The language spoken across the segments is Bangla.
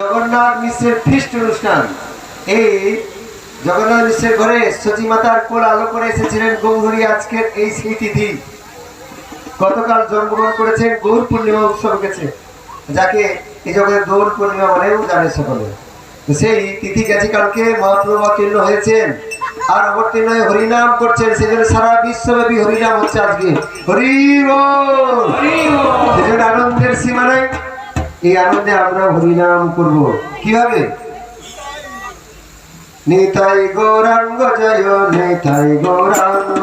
জগন্নাথ মিশ্রের ফিস্ট অনুষ্ঠান। এই জগন্নাথ মিশ্রের ঘরে সচি মাতার কোল আলো করে এসেছিলেন গৌহরি আজকের এই স্মৃতিধি। গতকাল জন্মগ্রহণ করেছেন গৌর পূর্ণিমা উৎসব গেছে যাকে এই জগতে গৌর পূর্ণিমা বলেও জানে সকলে। সেই তিথি গেছে কালকে মহাপ্রভা কীর্ণ হয়েছেন আর অবতীর্ণ হয়ে হরিনাম করছেন সেজন্য সারা বিশ্বব্যাপী হরিনাম হচ্ছে আজকে। হরি সেজন্য আনন্দের সীমানা এই আনন্দে আমরা হরিনাম করব। কীভাবে? নিতাই গৌরাঙ্গ জয় নেতাই গৌরাঙ্গ।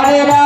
আরে